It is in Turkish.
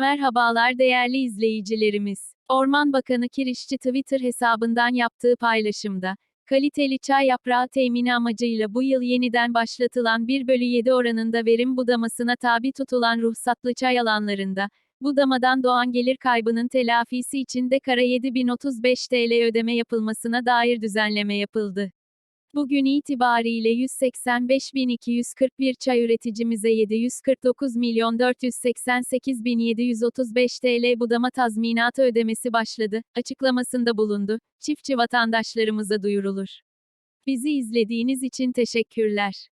Merhabalar değerli izleyicilerimiz. Orman Bakanı Kirişçi Twitter hesabından yaptığı paylaşımda, kaliteli çay yaprağı temini amacıyla bu yıl yeniden başlatılan 1 bölü 7 oranında verim budamasına tabi tutulan ruhsatlı çay alanlarında, budamadan doğan gelir kaybının telafisi için de kara 7035 TL ödeme yapılmasına dair düzenleme yapıldı. Bugün itibariyle 185.241 çay üreticimize 749.488.735 TL budama tazminatı ödemesi başladı, açıklamasında bulundu. Çiftçi vatandaşlarımıza duyurulur. Bizi izlediğiniz için teşekkürler.